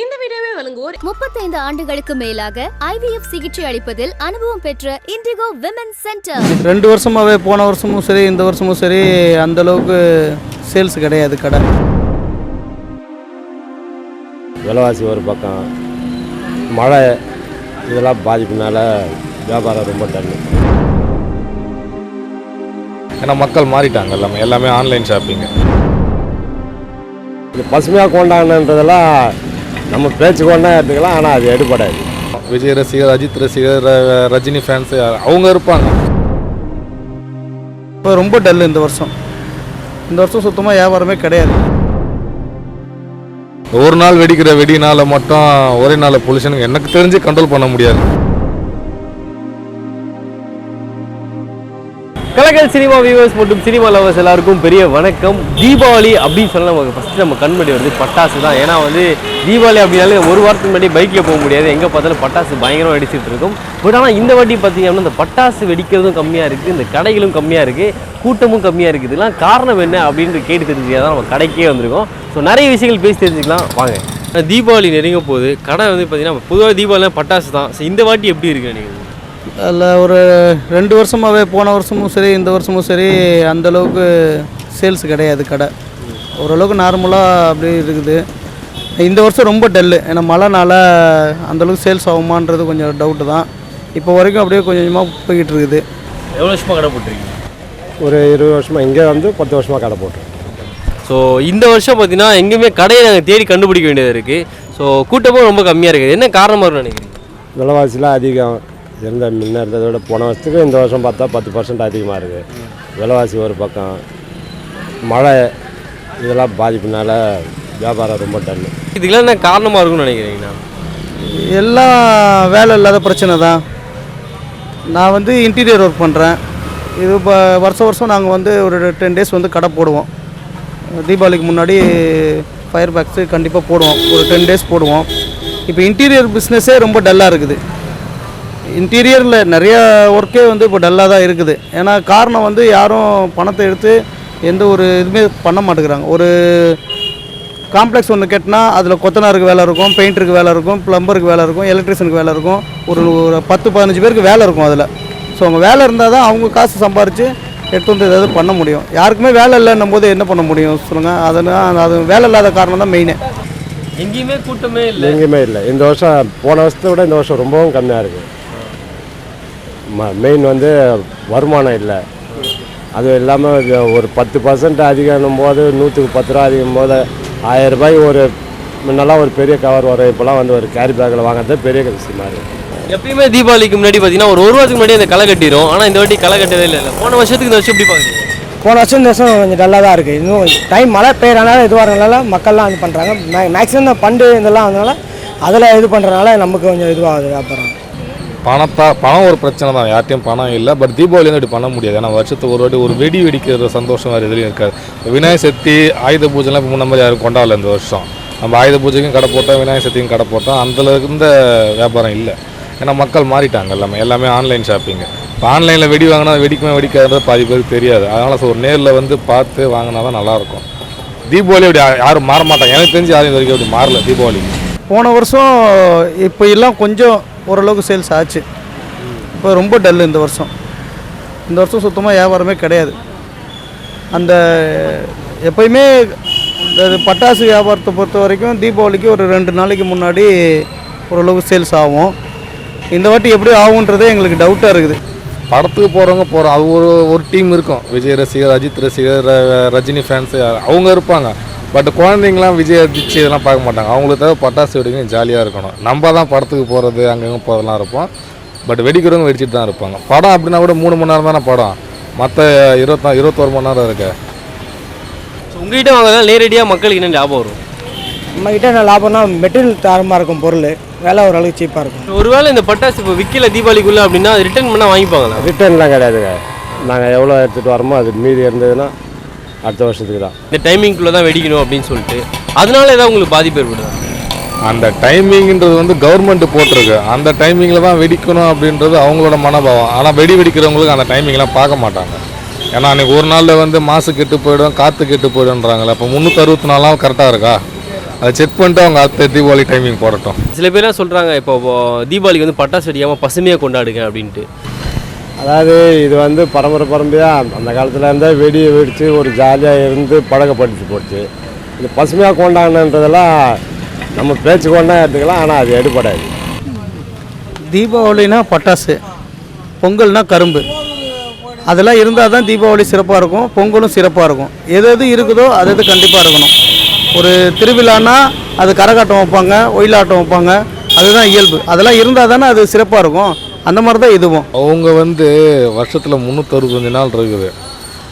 இந்த வீடியோவை வழங்குவோர் முப்பத்தைந்து ஆண்டுகளுக்கு மேலாக ஐவிஎஃப் சிகிச்சை அளிப்பதில் அனுபவம் பெற்ற இண்டிகோ விமன் சென்டர். ரெண்டு வருஷமாகவே போன வருஷமும் சரி இந்த வருஷமும் சரி அந்த அளவுக்கு சேல்ஸ் கிடையாது கடை. விலைவாசி ஒரு பக்கம் மழை இதெல்லாம் பாதிப்புனால வியாபாரம் ரொம்ப டல்லு. ஏன்னா மக்கள் மாறிட்டாங்க எல்லாமே எல்லாமே ஆன்லைன் ஷாப்பிங் இது பசுமையாக கொண்டாடணுன்றதெல்லாம் நம்ம பேச்சு கொண்டா எடுத்துக்கலாம் ஆனால் அது எடுபடாது. விஜய் ரசிகர் அஜித் ரசிகர் ர- ரஜினி ஃபேன்ஸு அவங்க இருப்பாங்க. இப்போ ரொம்ப டல் இந்த வருஷம். இந்த வருஷம் சுத்தமாக வியாபாரமே கிடையாது. ஒரு நாள் வெடிக்கிற வெடினால மட்டும் ஒரே நாள் பொல்யூஷனுக்கு எனக்கு தெரிஞ்சு கண்ட்ரோல் பண்ண முடியாது. கலக்கல் சினிமா வியூவர்ஸ் மற்றும் சினிமா லவர்ஸ் எல்லாருக்கும் பெரிய வணக்கம். தீபாவளி அப்படின்னு சொன்னா நமக்கு ஃபஸ்ட்டு நம்ம கண்மணி வருது பட்டாசு தான். ஏன்னா வந்து தீபாவளி அப்படின்னாலே ஒரு வாரத்துக்கு முன்னாடி பைக்கில் போக முடியாது. எங்கே பார்த்தாலும் பட்டாசு பயங்கரமாக வெடிச்சிட்டு இருக்கும். பட் ஆனால் இந்த வாட்டி பார்த்தீங்கன்னா இந்த பட்டாசு வெடிக்கிறதும் கம்மியாக இருக்குது இந்த கடைகளும் கம்மியாக இருக்குது கூட்டமும் கம்மியாக இருக்குது இதெல்லாம் காரணம் என்ன அப்படின்னு கேட்டு தெரிஞ்சுக்க தான் நம்ம கடைக்கே வந்திருக்கோம். ஸோ நிறைய விஷயங்கள் பேசி தெரிஞ்சுக்கலாம். வாங்க. தீபாவளி நெருங்க போகுது. கடை வந்து பார்த்தீங்கன்னா பொதுவாக தீபாவளினா பட்டாசு தான். ஸோ இந்த வாட்டி எப்படி இருக்குது நீங்கள் அதில் ஒரு ரெண்டு வருஷமாகவே போன வருஷமும் சரி இந்த வருஷமும் சரி அந்த அளவுக்கு சேல்ஸ் கிடையாது கடை. ஓரளவுக்கு நார்மலாக அப்படி இருக்குது. இந்த வருஷம் ரொம்ப டல்லு ஏன்னா மழைனால அந்தளவுக்கு சேல்ஸ் ஆகுமான்றது கொஞ்சம் டவுட்டு தான். இப்போ வரைக்கும் அப்படியே கொஞ்சம் கொஞ்சமாக போய்கிட்டு இருக்குது. எவ்வளோ வருஷமாக கடை போட்டிருக்கீங்க? ஒரு இருபது வருஷமாக இங்கே வந்து பத்து வருஷமாக கடை போட்டோம் ஸோ இந்த வருஷம் பார்த்தீங்கன்னா எங்கேயுமே கடையை நாங்கள் தேடி கண்டுபிடிக்க வேண்டியது இருக்குது ஸோ கூட்டமும் ரொம்ப கம்மியாக இருக்குது. என்ன காரணமாக இருக்கும்னு நினைக்கிறீங்க? விலைவாசிலாம் அதிகம். இருந்த முன்ன இருந்ததை விட போன வருஷத்துக்கு இந்த வருஷம் பார்த்தா பத்து பர்சன்ட் அதிகமாக இருக்குது விலைவாசி ஒரு பக்கம். மழை இதெல்லாம் பாதிப்புனால வியாபாரம் ரொம்ப டல்லு இதுக்கெல்லாம் என்ன காரணமாக இருக்கும்னு நினைக்கிறீங்கண்ணா? எல்லாம் வேலை இல்லாத பிரச்சனை தான். நான் வந்து இன்டீரியர் ஒர்க் பண்ணுறேன் இது இப்போ வருஷம் வருஷம் நாங்கள் வந்து ஒரு டென் டேஸ் வந்து கடை போடுவோம். தீபாவளிக்கு முன்னாடி ஃபயர் பேக்ஸு கண்டிப்பாக போடுவோம். ஒரு டென் டேஸ் போடுவோம். இப்போ இன்டீரியர் பிஸ்னஸே ரொம்ப டல்லாக இருக்குது. இன்டீரியரில் நிறைய ஒர்க்கே வந்து இப்போ டல்லாக தான் இருக்குது. ஏன்னா காரணம் வந்து யாரும் பணத்தை எடுத்து எந்த ஒரு இதுவுமே பண்ண மாட்டேங்கிறாங்க. ஒரு காம்ப்ளெக்ஸ் ஒன்று கட்டினா அதில் கொத்தனாருக்கு வேலை இருக்கும் பெயிண்டருக்கு வேலை இருக்கும் ப்ளம்பருக்கு வேலை இருக்கும் எலக்ட்ரிஷியனுக்கு வேலை இருக்கும். ஒரு ஒரு பத்து பதினஞ்சு பேருக்கு வேலை இருக்கும் அதில். ஸோ அவங்க வேலை இருந்தால் தான் அவங்க காசு சம்பாரித்து எடுத்து வந்து ஏதாவது பண்ண முடியும். யாருக்குமே வேலை இல்லைன்னும் போது என்ன பண்ண முடியும் சொல்லுங்கள் அதனால் அது வேலை இல்லாத காரணம் தான் மெயினு எங்கேயுமே கூட்டமே இல்லை. எங்கேயுமே இல்லை. இந்த வருஷம் போன வருஷத்தை விட இந்த வருஷம் ரொம்பவும் கம்மியாக இருக்குது மெயின் வந்து வருமானம் இல்லை. அது இல்லாமல் ஒரு பத்து பர்சன்ட் அதிகம் போது நூற்றுக்கு பத்து ரூபா அதிகம் போது ஆயிரம் ரூபாய் ஒரு முன்னெல்லாம் ஒரு பெரிய கவர் வரும். இப்போலாம் வந்து ஒரு கேரி பேக்கில் வாங்குறது பெரிய விஷயமா இருக்குது எப்பயுமே தீபாவளிக்கு முன்னாடி பார்த்தீங்கன்னா ஒரு ஒரு வாரத்துக்கு முன்னாடி அந்த களை கட்டிடும் ஆனால் இந்த வாட்டி களை கட்டவே இல்லை போன வருஷத்துக்கு இந்த வருஷம் எப்படி பார்க்குறீங்க? போன வருஷம் இந்த வருஷம் கொஞ்சம் டல்லாக தான் இருக்குது இன்னும் டைம் மழை பெய்யறனால இதுவாக மக்கள்லாம் இது பண்ணுறாங்க மே மேக்ஸிமம் பண்டு இதெல்லாம் அதனால அதில் இது பண்ணுறதுனால நமக்கு கொஞ்சம் இதுவாகுது வியாபாரம். பணத்தை பணம் ஒரு பிரச்சனை தான். யார்ட்டையும் பணம் இல்லை. பட் தீபாவளி வந்து இப்படி பண்ண முடியாது. ஏன்னா வருஷத்துக்கு ஒரு வாட்டி ஒரு வெடி வெடிக்கிற சந்தோஷம் வேறு எதுலையும் இருக்காது. விநாயகர் சக்தி ஆயுத பூஜைலாம் இப்போ முன்ன மாதிரி யாரும் கொண்டாடல இந்த வருஷம். நம்ம ஆயுத பூஜைக்கும் கடை போட்டோம் விநாயகர் சக்திக்கும் கடை போட்டோம். அதில் இருந்த வியாபாரம் இல்லை. ஏன்னா மக்கள் மாறிட்டாங்க எல்லாமே. எல்லாமே ஆன்லைன் ஷாப்பிங்கு இப்போ ஆன்லைனில் வெடி வாங்கினா வெடிக்குமே வெடிக்காதுன்றது பாதி பேருக்கு தெரியாது. அதனால் ஸோ ஒரு நேரில் வந்து பார்த்து வாங்கினா தான் நல்லாயிருக்கும். தீபாவளி அப்படி யாரும் மாற மாட்டாங்க. எனக்கு தெரிஞ்சு யாரும் இது வரைக்கும் அப்படி மாறல தீபாவளி. போன வருஷம் இப்போ எல்லாம் கொஞ்சம் ஓரளவுக்கு சேல்ஸ் ஆச்சு. இப்போ ரொம்ப டல் இந்த வருஷம். இந்த வருஷம் சுத்தமாக வியாபாரமே கிடையாது. அந்த எப்பயுமே இந்த பட்டாசு வியாபாரத்தை பொறுத்த வரைக்கும் தீபாவளிக்கு ஒரு ரெண்டு நாளைக்கு முன்னாடி ஓரளவுக்கு சேல்ஸ் ஆகும். இந்த வாட்டி எப்படி ஆகுன்றதே எங்களுக்கு டவுட்டாக இருக்குது. படத்துக்கு போகிறவங்க போகிறோம் அவங்க ஒரு ஒரு டீம் இருக்கும். விஜய் ரசிகர் அஜித் ரசிகர் ர- ரஜினி ஃபேன்ஸு அவங்க இருப்பாங்க. பட் குழந்தைங்களாம் விஜய் அஜித் இதெல்லாம் பார்க்க மாட்டாங்க. அவங்களுக்கு தேவை பட்டாசு வெடிக்கணும் ஜாலியாக இருக்கணும். நம்ம தான் படத்துக்கு போகிறது அங்கங்கே போகிறதெல்லாம் இருப்போம். பட் வெடிக்கிறவங்க வெடிச்சிட்டு தான் இருப்பாங்க. படம் அப்படின்னா கூட மூணு மணி நேரம் தானே படம்? மற்ற இருபத்தா இருபத்தோரு மணி நேரம் இருக்கு. உங்ககிட்ட வாங்கினா நேரடியாக மக்களுக்கு என்ன லாபம் வரும்? நம்மக்கிட்ட என்ன லாபம்னா மெட்டீரியல் தரமாக இருக்கும் பொருள். விலை ஓரளவுக்கு சீப்பாக இருக்கும். ஒருவேளை இந்த பட்டாசு இப்போ விற்கல தீபாவளிக்குள்ளே அப்படின்னா ரிட்டர்ன் பண்ணால் வாங்கிப்பாங்களா? ரிட்டர்ன்லாம் கிடையாதுங்க. நாங்கள் எவ்வளோ எடுத்துகிட்டு வரோமோ அது மீதி இருந்ததுன்னா அடுத்த வருஷத்துக்கு தான். இந்த டைமிங்குள்ளே தான் வெடிக்கணும் அப்படின்னு சொல்லிட்டு. அதனால ஏதாவது உங்களுக்கு பாதிப்பு ஏற்படுதா? அந்த டைமிங்ன்றது வந்து கவர்மெண்ட் போட்டிருக்கு. அந்த டைமிங்கில் தான் வெடிக்கணும் அப்படின்றது அவங்களோட மனோபாவம். ஆனால் வெடி வெடிக்கிறவங்களுக்கு அந்த டைமிங்லாம் பார்க்க மாட்டாங்க. ஏன்னா அன்றைக்கி ஒரு நாளில் வந்து மாசு கெட்டு போயிடும் காற்று கெட்டு போயிடும்ன்றாங்களே அப்போ முந்நூற்றி அறுபத்தி நாலாம் கரெக்டாக இருக்கா? அதை செக் பண்ணிட்டு அவங்க அடுத்த தீபாவளி டைமிங் போடட்டும். சில பேர்லாம் சொல்கிறாங்க இப்போ தீபாவளிக்கு வந்து பட்டாசு வெடிக்காமல் பசுமையாக கொண்டாடுங்க அப்படின்ட்டு. அதாவது இது வந்து பரம்பரை பரம்பரையாக அந்த காலத்தில் இருந்தே வெடியை வெடித்து ஒரு ஜாலியாக இருந்து பழக்கப்படுத்தி போச்சு. இந்த பசுமையாக கொண்டாடணுன்றதெல்லாம் நம்ம பேச்சு கொண்டா எடுத்துக்கலாம் ஆனால் அது எடுபடாது. தீபாவளினா பட்டாசு பொங்கல்னால் கரும்பு. அதெல்லாம் இருந்தால் தான் தீபாவளி சிறப்பாக இருக்கும் பொங்கலும் சிறப்பாக இருக்கும். எது எது இருக்குதோ அது எது கண்டிப்பாக இருக்கணும். ஒரு திருவிழான்னா அது கரகாட்டம் வைப்பாங்க ஒயிலாட்டம் வைப்பாங்க அதுதான் இயல்பு. அதெல்லாம் இருந்தால் தானே அது சிறப்பாக இருக்கும். அந்த மாதிரி தான் இதுவும். அவங்க வந்து வருஷத்தில் முந்நூற்றறுபத்தஞ்சு நாள் இருக்குது.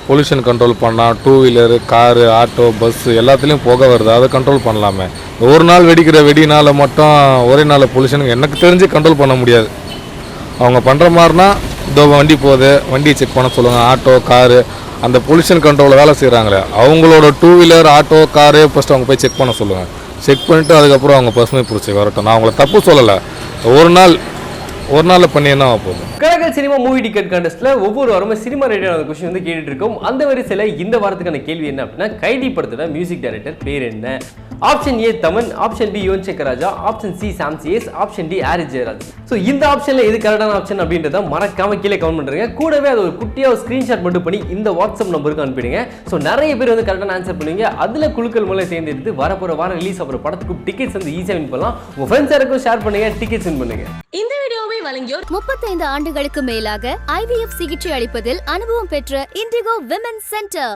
பொல்யூஷன் கண்ட்ரோல் பண்ணால் two wheeler car auto bus எல்லாத்துலேயும் புகை வருது. அதை கண்ட்ரோல் பண்ணலாமே. ஒரு நாள் வெடிக்கிற வெடினால் மட்டும் ஒரே நாள் பொல்யூஷனுக்கு எனக்கு தெரிஞ்சு கண்ட்ரோல் பண்ண முடியாது. அவங்க பண்ணுற மாதிரினா இதோ வண்டி போகுது வண்டியை செக் பண்ண சொல்லுங்கள் ஆட்டோ காரு அந்த பொல்யூஷன் கண்ட்ரோலில் வேலை செய்கிறாங்களே அவங்களோட two wheeler auto car first அவங்க போய் செக் பண்ண சொல்லுங்கள் செக் பண்ணிவிட்டு அதுக்கப்புறம் அவங்க பசுமை பிடிச்சி வரட்டும். நான் அவங்கள தப்பு சொல்லலை. ஒரு நாள் ஒரு நாளில் பண்ணி என்ன ஆகப் போகுது கலக்கல் சினிமா மூவி டிக்கெட் கான்டெஸ்ட்ல ஒவ்வொரு வாரமும் சினிமா ரிலேட்டடான கொஸ்டின் வந்து கேட்டுட்டு இருக்கோம். அந்த வரிசையில் இந்த வாரத்துக்கான கேள்வி என்ன அப்படின்னா கைதி படத்தோட மியூசிக் டைரக்டர் பேர் என்ன? Option A Thaman option B Yuvan Shankar Raja option C Sam C S option D Harris Jayaraj. So இந்த ஆப்ஷன்ல எது கரெக்டான ஆப்ஷன் அப்படின்றத மறக்காம கீழே கமெண்ட் பண்ணுறேங்க கூடவே அது ஒரு குட்டியாக ஒரு ஸ்க்ரீன்ஷாட் மட்டும் பண்ணி இந்த வாட்ஸ்அப் நம்பருக்கு அனுப்பிடுங்க ஸோ நிறைய பேர் வந்து கரெக்டான ஆன்சர் பண்ணுவீங்க. அதில் குழுக்கள் மூலம் சேர்ந்து எடுத்து வரப்போகிற வாரம் ரிலீஸ் ஆகிற படத்துக்கு டிக்கெட்ஸ் வந்து ஈஸியாக வின் பண்ணலாம். உங்கள் ஃப்ரெண்ட்ஸ் யாருக்கும் ஷேர் பண்ணுங்க டிக்கெட்ஸ் வின் பண்ணுங்க. இந்த வழங்கியோர் முப்பத்தைந்து ஆண்டுகளுக்கு மேலாக ஐவிஎஃப் சிகிச்சை அளிப்பதில் அனுபவம் பெற்ற இண்டிகோ விமன் சென்டர்